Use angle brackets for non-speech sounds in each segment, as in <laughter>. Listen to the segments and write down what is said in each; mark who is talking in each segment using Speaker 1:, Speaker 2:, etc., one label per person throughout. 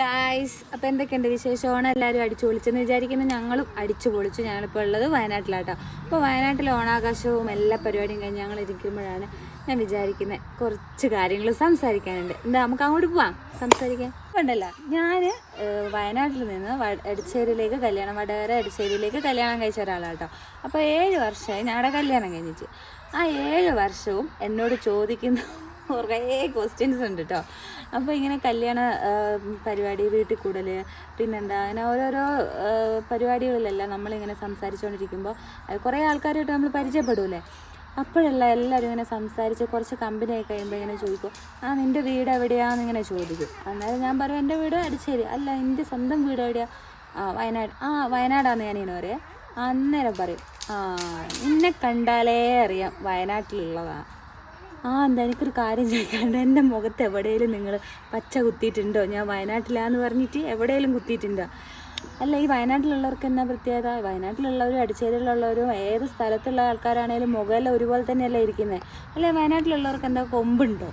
Speaker 1: Guys അപ്പോൾ എന്തൊക്കെയുണ്ട് വിശേഷമാണ്? എല്ലാവരും അടിച്ചു പൊളിച്ചെന്ന് വിചാരിക്കുന്നു. ഞങ്ങളും അടിച്ചു പൊളിച്ചു. ഞങ്ങളിപ്പോൾ ഉള്ളത് വയനാട്ടിലാട്ടോ. അപ്പോൾ വയനാട്ടിൽ ഓണാഘോഷവും എല്ലാ പരിപാടിയും കഴിഞ്ഞ് ഞങ്ങൾ ഇരിക്കുമ്പോഴാണ് ഞാൻ വിചാരിക്കുന്നത് കുറച്ച് കാര്യങ്ങൾ സംസാരിക്കാനുണ്ട്. എന്താ നമുക്ക് അങ്ങോട്ട് പോവാം. സംസാരിക്കാൻ ഉണ്ടല്ലോ. ഞാൻ വയനാട്ടിൽ നിന്ന് എടച്ചേരിയിലേക്ക് കല്യാണം വടകര എടച്ചേരിയിലേക്ക് കല്യാണം കഴിച്ച ഒരാളാട്ടോ. അപ്പോൾ ഏഴ് വർഷമായി ഞങ്ങളുടെ കല്യാണം കഴിഞ്ഞിട്ട്. ആ ഏഴ് വർഷവും എന്നോട് ചോദിക്കുന്ന കുറേ ക്വസ്റ്റ്യൻസ് ഉണ്ട് കേട്ടോ അപ്പോൾ ഇങ്ങനെ കല്യാണ പരിപാടി വീട്ടിൽ കൂടൽ പിന്നെന്താ അങ്ങനെ ഓരോരോ പരിപാടികളിലെല്ലാം നമ്മളിങ്ങനെ സംസാരിച്ചുകൊണ്ടിരിക്കുമ്പോൾ കുറേ ആൾക്കാരുമായിട്ട് നമ്മൾ പരിചയപ്പെടൂലേ അപ്പോഴല്ല എല്ലാവരും ഇങ്ങനെ സംസാരിച്ച് കുറച്ച് കമ്പനി ആയി കഴിയുമ്പോൾ ഇങ്ങനെ ചോദിക്കും ആ നിന്റെ വീട് എവിടെയാന്ന് ഇങ്ങനെ ചോദിക്കും. അന്നേരം ഞാൻ പറയും എന്റെ വീട് അടിച്ചേരി അല്ല എന്റെ സ്വന്തം വീട് എവിടെയാണ് ആ വയനാട് ആ വയനാടാന്ന് ഞാനിങ്ങനെ പറയാം. അന്നേരം പറയും ആ നിന്നെ കണ്ടാലേ അറിയാം വയനാട്ടിലുള്ളതാണ് ആ എന്താ എനിക്കൊരു കാര്യം ചോദിക്കാണ്ട് എന്റെ മുഖത്ത് എവിടെയെങ്കിലും നിങ്ങൾ പച്ച കുത്തിയിട്ടുണ്ടോ? ഞാൻ വയനാട്ടിലാന്ന് പറഞ്ഞിട്ട് എവിടെയെങ്കിലും കുത്തിയിട്ടുണ്ടോ? അല്ല ഈ വയനാട്ടിലുള്ളവർക്ക് എന്നാ പ്രത്യേകത? വയനാട്ടിലുള്ളവരും അടിച്ചേരിയിലുള്ളവരും ഏത് സ്ഥലത്തുള്ള ആൾക്കാരാണേലും മുഖമെല്ലാം ഒരുപോലെ തന്നെയല്ലേ ഇരിക്കുന്നത് അല്ലെ വയനാട്ടിലുള്ളവർക്ക് എന്താ കൊമ്പുണ്ടോ?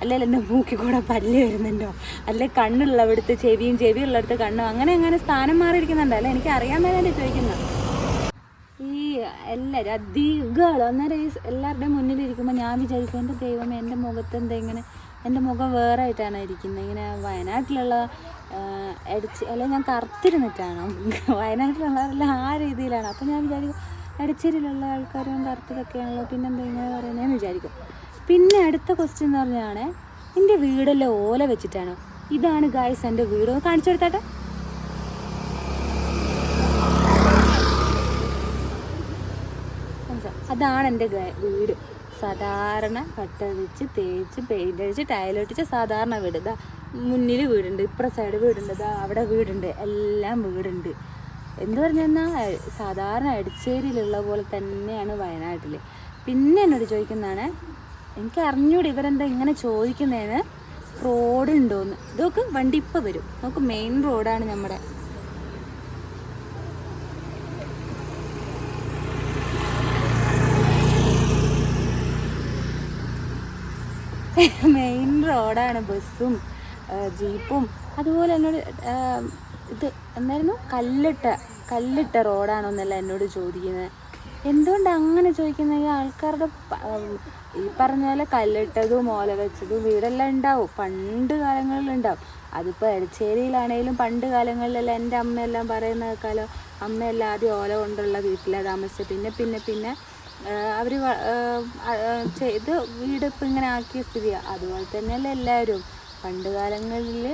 Speaker 1: അല്ലെങ്കിൽ എന്റെ മൂക്കിൽ കൂടെ പല്ല് വരുന്നുണ്ടോ? അല്ലെ കണ്ണുള്ളവടുത്ത് ചെവിയും ചെവിയുള്ളടുത്ത് കണ്ണും അങ്ങനെ അങ്ങനെ സ്ഥാനം മാറിയിരിക്കുന്നുണ്ടോ? അല്ല എനിക്ക് അറിയാൻ വേണ്ടി ചോദിക്കുന്നത് ഈ എല്ലാവരും അധികൾ അന്നേരം ഈ എല്ലാവരുടെയും മുന്നിലിരിക്കുമ്പോൾ ഞാൻ വിചാരിക്കും എന്റെ ദൈവം എന്റെ മുഖത്ത് എന്താ ഇങ്ങനെ എന്റെ മുഖം വേറെ ആയിട്ടാണ് ഇരിക്കുന്നത് ഇങ്ങനെ വയനാട്ടിലുള്ള അടിച്ച് അല്ലെങ്കിൽ ഞാൻ കറുത്തിരുന്നിട്ടാണോ? <laughs> വയനാട്ടിലുള്ളവരെല്ലാം ആ രീതിയിലാണ്. അപ്പോൾ ഞാൻ വിചാരിക്കും എടച്ചേരിയിലുള്ള ആൾക്കാരും കറുത്തതൊക്കെയാണല്ലോ പിന്നെന്താ ഇങ്ങനെ പറയുന്നതെന്ന് വിചാരിക്കും. പിന്നെ അടുത്ത ക്വസ്റ്റ്യൻ എന്ന് പറഞ്ഞാണ് എന്റെ വീടെല്ലാം ഓല വെച്ചിട്ടാണ്? ഇതാണ് ഗായ്സ് എന്റെ വീട്. കാണിച്ചു കൊടുത്താട്ടെ. അതാണ് എന്റെ വീട്. സാധാരണ കട്ടടിച്ച് തേച്ച് പെയിന്റ് അടിച്ച് ടൈലൊട്ടിച്ച് സാധാരണ വീട്. ഇതാ മുന്നിൽ വീടുണ്ട് ഇപ്പുറ സൈഡ് വീടുണ്ട് ഇതാ അവിടെ വീടുണ്ട് എല്ലാം വീടുണ്ട്. എന്ത് പറഞ്ഞാൽ സാധാരണ അടിച്ചേരിയിലുള്ള പോലെ തന്നെയാണ് വയനാട്ടിൽ പിന്നെ എന്നോട് ചോദിക്കുന്നതാണ് എനിക്ക് അറിഞ്ഞൂടെ ഇവരെന്താ ഇങ്ങനെ ചോദിക്കുന്നതിന് റോഡ് ഉണ്ടോയെന്ന് ഇതൊക്കെ വണ്ടി ഇപ്പോൾ വരും. നമുക്ക് മെയിൻ റോഡാണ് നമ്മുടെ <laughs> മെയിൻ റോഡാണ് ബസ്സും ജീപ്പും. അതുപോലെ എന്നോട് ഇത് എന്തായിരുന്നു? കല്ലിട്ട കല്ലിട്ട റോഡാണോന്നല്ല എന്നോട് ചോദിക്കുന്നത് എന്തുകൊണ്ട് അങ്ങനെ ചോദിക്കുന്നത് ഈ ആൾക്കാരുടെ ഈ പറഞ്ഞ പോലെ കല്ലിട്ടതും ഓല വെച്ചതും വീടെല്ലാം ഉണ്ടാവും. പണ്ട് കാലങ്ങളിൽ ഉണ്ടാവും. അതിപ്പോൾ എടച്ചേരിയിലാണേലും പണ്ട് കാലങ്ങളിലെല്ലാം എന്റെ അമ്മയെല്ലാം പറയുന്ന കേൾക്കാലോ അമ്മയെല്ലാം ആദ്യം ഓല കൊണ്ടുള്ള വീട്ടിലാണ് താമസിച്ചത്. പിന്നെ പിന്നെ പിന്നെ അവർ ചെയ്ത് വീട് ഇപ്പം ഇങ്ങനെ ആക്കിയ സ്ഥിതിയാണ് അതുപോലെ തന്നെയല്ലേ എല്ലാവരും. പണ്ട് കാലങ്ങളിൽ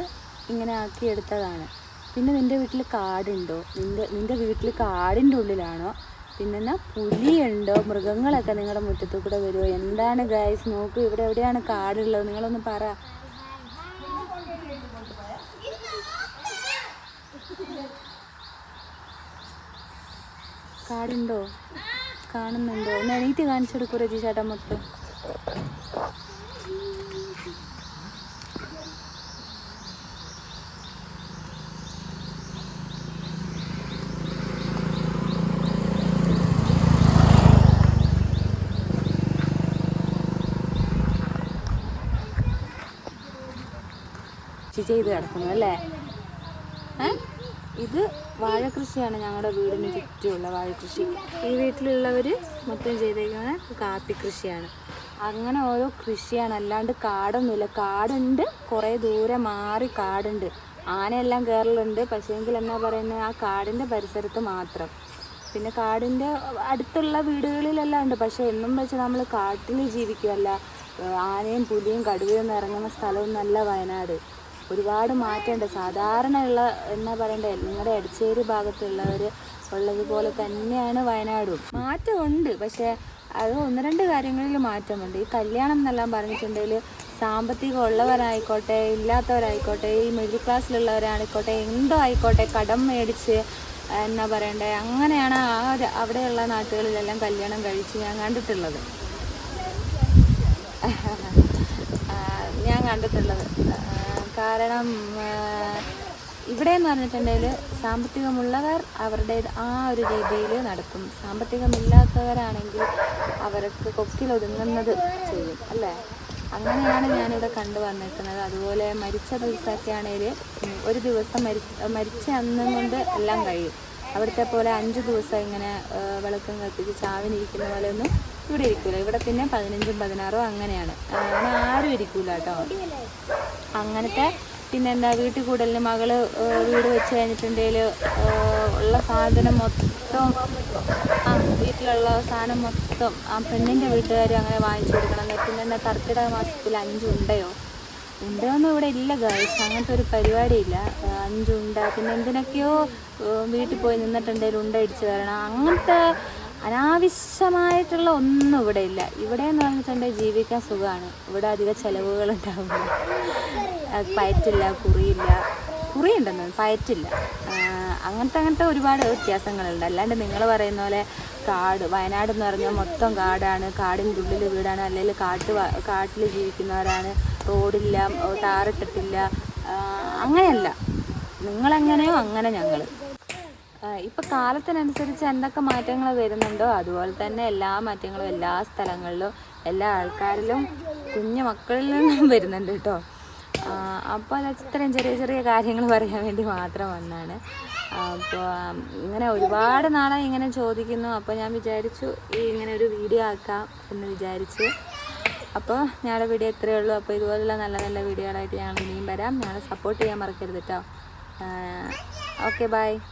Speaker 1: ഇങ്ങനെ ആക്കിയെടുത്തതാണ് പിന്നെ നിന്റെ വീട്ടിൽ കാടുണ്ടോ? നിന്റെ നിന്റെ വീട്ടിൽ കാടിന്റെ ഉള്ളിലാണോ? പിന്നെ എന്നാൽ പുലിയുണ്ടോ? മൃഗങ്ങളൊക്കെ നിങ്ങളുടെ മുറ്റത്തു കൂടെ വരുമോ എന്താണ് ഗൈസ് നോക്കൂ ഇവിടെ എവിടെയാണ് കാടുള്ളത്? നിങ്ങളൊന്ന് പറ. കാടുണ്ടോ? കാണുന്നുണ്ടോ? ഒന്ന് എണീറ്റ് കാണിച്ചു കൊടുക്കൂ രജി ചേട്ടാ മൊത്തം. ചെയ്ത് കിടക്കുന്നു അല്ലേ? ഏ? ഇത് വാഴ കൃഷിയാണ് ഞങ്ങളുടെ വീടിന് ചുറ്റുമുള്ള വാഴ കൃഷി ഈ വീട്ടിലുള്ളവർ മൊത്തം ചെയ്തേക്കുന്നത് കാപ്പി കൃഷിയാണ് അങ്ങനെ ഓരോ കൃഷിയാണ്. അല്ലാണ്ട് കാടൊന്നുമില്ല. കാടുണ്ട് കുറേ ദൂരെ മാറി കാടുണ്ട്. ആനയെല്ലാം കയറലുണ്ട് പക്ഷേങ്കിൽ എന്നാ പറയുന്നത് ആ കാടിന്റെ പരിസരത്ത് മാത്രം. പിന്നെ കാടിന്റെ അടുത്തുള്ള വീടുകളിലെല്ലാം ഉണ്ട്. പക്ഷേ എന്നും വെച്ച് നമ്മൾ കാട്ടിൽ ജീവിക്കുകയല്ല ആനയും പുലിയും കടുവയും ഇറങ്ങുന്ന സ്ഥലമൊന്നല്ല വയനാട്. ഒരുപാട് മാറ്റമുണ്ട്. സാധാരണ ഉള്ള എന്നാ പറയണ്ടേ നിങ്ങളുടെ എടച്ചേരി ഭാഗത്തുള്ളവർ ഉള്ളതുപോലെ തന്നെയാണ് വയനാടും. മാറ്റമുണ്ട് പക്ഷേ അത് ഒന്ന് രണ്ട് കാര്യങ്ങളിൽ മാറ്റമുണ്ട്. ഈ കല്യാണം എന്നെല്ലാം പറഞ്ഞിട്ടുണ്ടെങ്കിൽ സാമ്പത്തികം ഉള്ളവരായിക്കോട്ടെ ഇല്ലാത്തവരായിക്കോട്ടെ ഈ മിഡിൽ ക്ലാസ്സിലുള്ളവരായിക്കോട്ടെ എന്തോ ആയിക്കോട്ടെ കടം മേടിച്ച് എന്നാ പറയണ്ടേ അങ്ങനെയാണ് ആ അവിടെയുള്ള നാട്ടുകളിലെല്ലാം കല്യാണം കഴിച്ച് ഞാൻ കണ്ടിട്ടുള്ളത്. ഞാൻ കണ്ടിട്ടുള്ളത്. കാരണം ഇവിടെ എന്ന് പറഞ്ഞിട്ടുണ്ടെങ്കിൽ സാമ്പത്തികമുള്ളവർ അവരുടെ ആ ഒരു രീതിയിൽ നടക്കും സാമ്പത്തികമില്ലാത്തവരാണെങ്കിൽ അവർക്ക് കൊക്കിലൊതുങ്ങുന്നത് ചെയ്യും അല്ലേ? അങ്ങനെയാണ് ഞാനിവിടെ കണ്ടു വന്നിരിക്കുന്നത്. അതുപോലെ മരിച്ച ദിവസമൊക്കെ ആണെങ്കിൽ ഒരു ദിവസം മരി മരിച്ച അന്നും കൊണ്ട് എല്ലാം കഴിയും. അവിടുത്തെ പോലെ അഞ്ച് ദിവസം ഇങ്ങനെ വിളക്കും കത്തിച്ച് ചാവിനിരിക്കുന്ന പോലെ ഒന്നും ഇവിടെ ഇരിക്കൂല. ഇവിടെ പിന്നെ പതിനഞ്ചും പതിനാറും അങ്ങനെയാണ്. അങ്ങനെ ആരും ഇരിക്കൂല കേട്ടോ. അങ്ങനത്തെ പിന്നെ എന്താ വീട്ടിൽ കൂടലിന് മകൾ വീട് വെച്ച് കഴിഞ്ഞിട്ടുണ്ടെങ്കിൽ ഉള്ള സാധനം മൊത്തം ആ വീട്ടിലുള്ള സാധനം മൊത്തം ആ പെണ്ണിന്റെ വീട്ടുകാർ അങ്ങനെ വാങ്ങിച്ചു കൊടുക്കണം. പിന്നെ എന്താ കർക്കിടക മാസത്തിൽ അഞ്ചുണ്ടയോ ഉണ്ടോന്നും ഇവിടെ ഇല്ല ഗൈസ് അങ്ങനത്തെ ഒരു പരിപാടിയില്ല അഞ്ചുണ്ട. പിന്നെ എന്തിനൊക്കെയോ വീട്ടിൽ പോയി നിന്നിട്ടുണ്ടെങ്കിൽ ഉണ്ട ഇടിച്ചു തരണം അങ്ങനത്തെ അനാവശ്യമായിട്ടുള്ള ഒന്നും ഇവിടെ ഇല്ല. ഇവിടെ എന്ന് പറഞ്ഞിട്ടുണ്ടെങ്കിൽ ജീവിക്കാൻ സുഖമാണ്. ഇവിടെ അധിക ചിലവുകൾ ഉണ്ടാവില്ല പയറ്റില്ല കുറിയില്ല. കുറിയുണ്ടെന്ന് പയറ്റില്ല. അങ്ങനത്തെ അങ്ങനത്തെ ഒരുപാട് വ്യത്യാസങ്ങളുണ്ട്. അല്ലാണ്ട് നിങ്ങൾ പറയുന്ന പോലെ കാട് വയനാട് എന്ന് പറഞ്ഞാൽ മൊത്തം കാടാണ്. കാടിന്റെ ഉള്ളിൽ വീടാണ്. അല്ലെങ്കിൽ കാട്ട് കാട്ടിൽ ജീവിക്കുന്നവരാണ്. റോഡില്ല ടാറിട്ടിട്ടില്ല. അങ്ങനെയല്ല. നിങ്ങളെങ്ങനെയോ അങ്ങനെ ഞങ്ങൾ. ഇപ്പം കാലത്തിനനുസരിച്ച് എന്തൊക്കെ മാറ്റങ്ങൾ വരുന്നുണ്ടോ? അതുപോലെ തന്നെ എല്ലാ മാറ്റങ്ങളും എല്ലാ സ്ഥലങ്ങളിലും എല്ലാ ആൾക്കാരിലും കുഞ്ഞു മക്കളിൽ നിന്നും വരുന്നുണ്ട് കേട്ടോ. അപ്പോൾ അത് ഇത്രയും ചെറിയ ചെറിയ കാര്യങ്ങൾ പറയാൻ വേണ്ടി മാത്രം വന്നാണ്. അപ്പോൾ ഇങ്ങനെ ഒരുപാട് നാളെ ഇങ്ങനെ ചോദിക്കുന്നു. അപ്പോൾ ഞാൻ വിചാരിച്ചു ഈ ഇങ്ങനെ ഒരു വീഡിയോ ആക്കാം എന്ന് വിചാരിച്ചു. അപ്പോൾ ഞങ്ങളുടെ വീഡിയോ ഇത്രയേ ഉള്ളൂ. അപ്പോൾ ഇതുപോലുള്ള നല്ല നല്ല വീഡിയോകളായിട്ട് ഞങ്ങൾ ഇനിയും വരാം. ഞങ്ങളെ സപ്പോർട്ട് ചെയ്യാൻ മറക്കരുത് കേട്ടോ. Okay, bye.